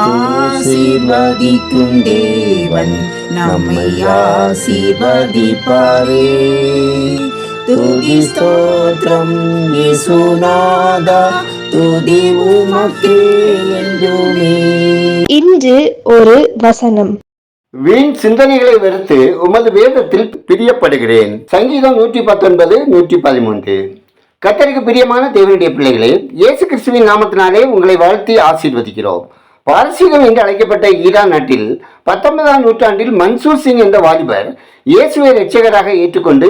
ஆசீர்வதிக்கும் தேவன் நம்மை ஆசீர்வதிப்பாரே. துதி ஸ்தோத்திரம் இயேசுநாதா துதி உமக்கே என்றுமே. இன்று ஒரு வசனம். வீண் சிந்தனைகளை வெறுத்து உமது வேதத்தில் பிரியப்படுகிறேன். சங்கீதம் நூற்றி பத்தொன்பது நூற்றி பதிமூன்று கத்தருக்கு பிரியமான தேவனுடைய பிள்ளைகளே இயேசு கிறிஸ்துவின் நாமத்தினாலே உங்களை வாழ்த்தி ஆசீர்வதிக்கிறோம். பாரசீகம் என்று அழைக்கப்பட்ட ஈரான் நாட்டில் பத்தொன்பதாம் நூற்றாண்டில் மன்சூர் சிங் என்ற வாலிபர் இயேசுவை ரட்சகராக ஏற்றுக்கொண்டு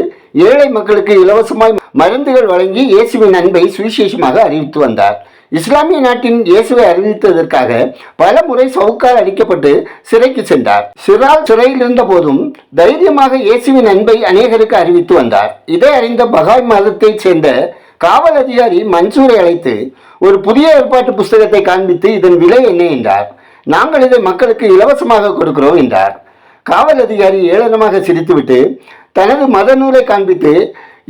ஏழை மக்களுக்கு இலவசமாய் மருந்துகள் வழங்கி இயேசுவின் அன்பை சுவிசேஷமாக அறிவித்து வந்தார். இஸ்லாமிய நாட்டின் இயேசுவை அறிவித்ததற்காக பல முறை சவுக்கால் அடிக்கப்பட்டு சிறைக்கு சென்றார். சிறால் சிறையில் இருந்த போதும் தைரியமாக இயேசுவின் அன்பை அநேகருக்கு அறிவித்து வந்தார். இதை அறிந்த பகாய் மதத்தைச் சேர்ந்த காவல் அதிகாரி மன்சூரை அழைத்து ஒரு புதிய ஏற்பாட்டு புஸ்தகத்தை காண்பித்து இதன் விலை என்ன? என்றார். நாங்கள் இதை மக்களுக்கு இலவசமாக கொடுக்கிறோம் என்றார். காவல் அதிகாரி ஏளனமாக சிரித்துவிட்டு தனது மத நூலை காண்பித்து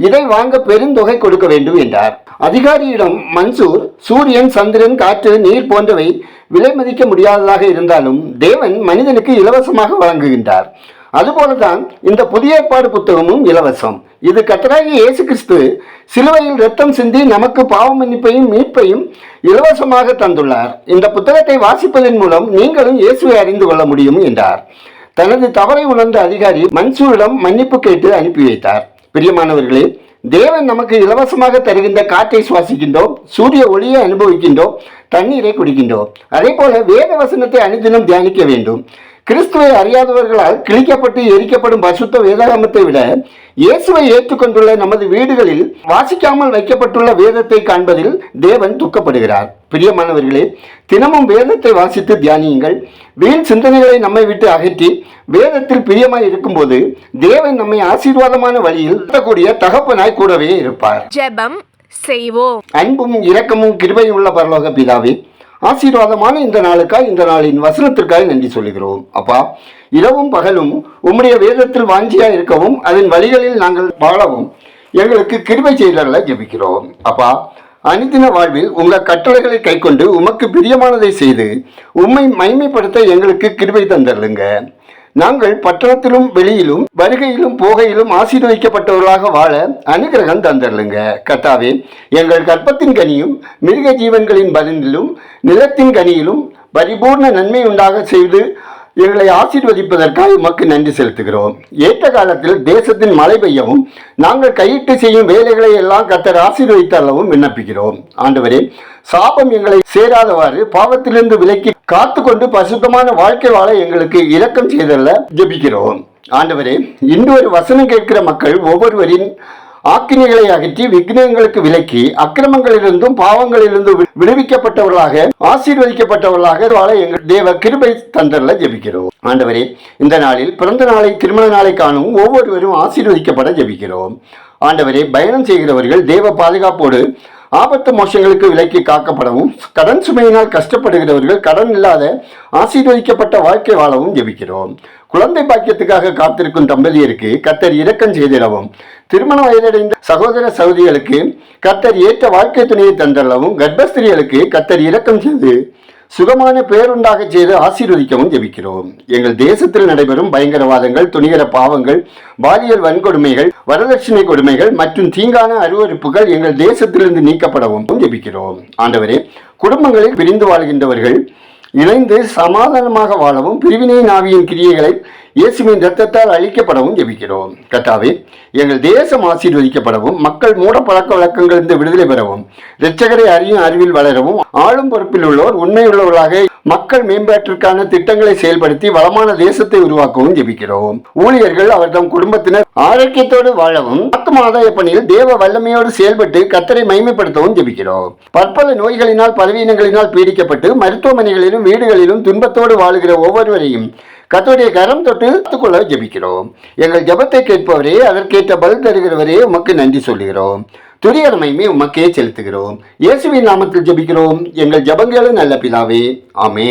இதை வாங்க பெருந்தொகை கொடுக்க வேண்டும் என்றார். அதிகாரியிடம் மன்சூர் சூரியன் சந்திரன் காற்று நீர் போன்றவை விலை மதிக்க முடியாததாக இருந்தாலும் தேவன் மனிதனுக்கு இலவசமாக வழங்குகின்றார். அதுபோலதான் இந்த புதிய ஏற்பாடு புத்தகமும் இலவசம். இது கத்தராகி இயேசு கிறிஸ்து சிலுவையில் ரத்தம் சிந்தி நமக்கு பாவ மன்னிப்பையும் மீட்பையும் இலவசமாக தந்துள்ளார். இந்த புத்தகத்தை வாசிப்பதன் மூலம் நீங்களும் இயேசுவை அறிந்து கொள்ள முடியும் என்றார். தனது தவறை உணர்ந்த அதிகாரி மன்சூரிடம் மன்னிப்பு கேட்டு அனுப்பி வைத்தார். பிரியமானவர்களே தேவன் நமக்கு இலவசமாக தருகின்ற காற்றை சுவாசிக்கின்றோம் சூரிய ஒளியை அனுபவிக்கின்றோம் தண்ணீரை குடிக்கின்றோம். அதே போல வேத வசனத்தை அனுதினம் தியானிக்க வேண்டும். கிறிஸ்துவை அறியாதவர்களால் கிழிக்கப்பட்டு எரிக்கப்படும் பசுத்த வேதாகமத்தை விட இயேசுவை ஏற்றுக்கொண்டுள்ள நமது வீடுகளில் வாசிக்காமல் வைக்கப்பட்டுள்ள வேதத்தை காண்பதில் தேவன் துக்கப்படுகிறார். பிரியமானவர்களே தினமும் வேதத்தை வாசித்து தியானியுங்கள். வீண் சிந்தனைகளை நம்மை விட்டு அகற்றி வேதத்தில் பிரியமாய் இருக்கும்போது தேவன் நம்மை ஆசீர்வாதமான வழியில் கூடிய தகப்பனாய் கூடவே இருப்பார். ஜெபம் செய்வோம். அன்பும் இரக்கமும் கிருபையும் உள்ள பரலோக பிதாவே ஆசீர்வாதமான இந்த நாளுக்காய் இந்த நாளின் வசனத்திற்காக நன்றி சொல்கிறோம் அப்பா இரவும் பகலும் உம்முடைய வேதத்தில் வாஞ்சியாக இருக்கவும் அதன் வழிகளில் நாங்கள் வாழவும் எங்களுக்கு கிருபை செய்தல ஜெபிக்கிறோம். அப்பா அனுதின வாழ்வில் உங்கள் கட்டளைகளை கைக்கொண்டு உமக்கு பிரியமானதை செய்து உம்மை மைமைப்படுத்த எங்களுக்கு கிருபை தந்தருளுங்க. நாங்கள் பட்டணத்திலும் வெளியிலும் வருகையிலும் போகையிலும் ஆசீர்வதிக்கப்பட்டவர்களாக வாழ அனுகிரகம் தந்தருளுங்க. கத்தாவே எங்கள் கற்பத்தின் கனியும் மிருக ஜீவன்களின் பலனிலும் நிலத்தின் கனியிலும் பரிபூர்ண நன்மை உண்டாக செய்து எங்களை ஆசீர்வதிப்பதற்காக உமக்கு நன்றி செலுத்துகிறோம். ஏற்ற காலத்தில் தேசத்தின் மழை பெய்யவும் நாங்கள் கையிட்டு செய்யும் வேலைகளை எல்லாம் கத்தர் ஆசீர்வதித்தளவும் விண்ணப்பிக்கிறோம். ஆண்டவரே சாபம் எங்களை சேராதவாறு பாவத்திலிருந்து விலக்கி காத்துக்கொண்டு பசுத்தமான வாழ்க்கை வாழ எங்களுக்கு இரக்கம் செய்தல்ல. ஜெபிக்கிறோம். ஆண்டவரே இன்று ஒரு வசனம் கேட்கிற மக்கள் ஒவ்வொருவரின் ஆக்கினைகளை அகற்றி விக்னங்களுக்கு விலக்கி அக்கிரமங்களிலிருந்தும் பாவங்களிலிருந்தும் வி- விடுவிக்கப்பட்டவர்களாக ஆசீர்வதிக்கப்பட்டவர்களாக வாழ எங்கள் தேவ கிருபை தந்தரில் ஜெபிக்கிறோம். ஆண்டவரே இந்த நாளில் பிறந்த நாளை திருமண நாளை காணும் ஒவ்வொருவரும் ஆசீர்வதிக்கப்பட ஜெபிக்கிறோம். ஆண்டவரே பயணம் செய்கிறவர்கள் தேவ பாதுகாப்போடு ஆபத்து மோசங்களுக்கு விலக்கி காக்கப்படவும் கடன் சுமையினால் கஷ்டப்படுகிறவர்கள் கடன் இல்லாத ஆசீர்வதிக்கப்பட்ட வாழ்க்கை வாழவும் ஜெபிக்கிறோம். குழந்தை பாக்கியத்துக்காக காத்திருக்கும் தம்பதியருக்கு கத்தர் இரக்கம் செய்திடவும். திருமண வயதடைந்த சகோதர சகோதரிகளுக்கு கத்தர் ஏற்ற வாழ்க்கை துணையை தந்தள்ளவும் கர்ப்பஸ்திரிகளுக்கு கத்தர் இரக்கம் செய்து சுகமான பேருண்டாக செய்து ஆசீர்வதிக்கவும் ஜெபிக்கிறோம். எங்கள் தேசத்தில் நடைபெறும் பயங்கரவாதங்கள் துணிகர பாவங்கள் பாலியல் வன்கொடுமைகள் வரதட்சணை கொடுமைகள் மற்றும் தீங்கான அருவறுப்புகள் எங்கள் தேசத்திலிருந்து நீக்கப்படவும் ஜெபிக்கிறோம். ஆண்டவரே குடும்பங்களில் பிரிந்து வாழ்கின்றவர்கள் இணைந்து சமாதானமாக வாழவும் பிரிவினை நாவியின் கிரியைகளை இயேசுவின் ரத்தத்தால் அழிக்கப்படவும் ஜெபிக்கிறோம். கத்தாவே எங்கள் தேசம் ஆசீர்வதிக்கப்படவும் மக்கள் மூட பழக்க வழக்கங்களிலிருந்து விடுதலை பெறவும் இரட்சகரை அறியும் அறிவில் வளரவும் ஆளும் பொறுப்பில் உள்ளோர் உண்மையுள்ளவர்களாக மக்கள் மேம்பாட்டிற்கான திட்டங்களை செயல்படுத்தி வளமான தேசத்தை உருவாக்கவும் ஜெபிக்கிறோம். ஊழியர்கள் அவர் தம் குடும்பத்தினர் ஆரோக்கியத்தோடு வாழவும் ஆத்தும ஆதாய பணியில் தேவ வல்லமையோடு செயல்பட்டு கத்தரை மைமைப்படுத்தவும் ஜெபிக்கிறோம். பற்பல நோய்களினால் பலவீனங்களினால் பீடிக்கப்பட்டு மருத்துவமனைகளிலும் வீடுகளிலும் துன்பத்தோடு வாழுகிற ஒவ்வொருவரையும் கத்தோடைய கரம் தொட்டு கொள்ள ஜெபிக்கிறோம். எங்கள் ஜெபத்தை கேட்பவரே அதற்கேற்ற பதில் தருகிறவரே உமக்கு நன்றி சொல்லுகிறோம் உமக்கே செலுத்துகிறோம். இயேசுவின் நாமத்தில் ஜெபிக்கிறோம். எங்கள் ஜெபங்களும் நல்ல பிதாவே. ஆமே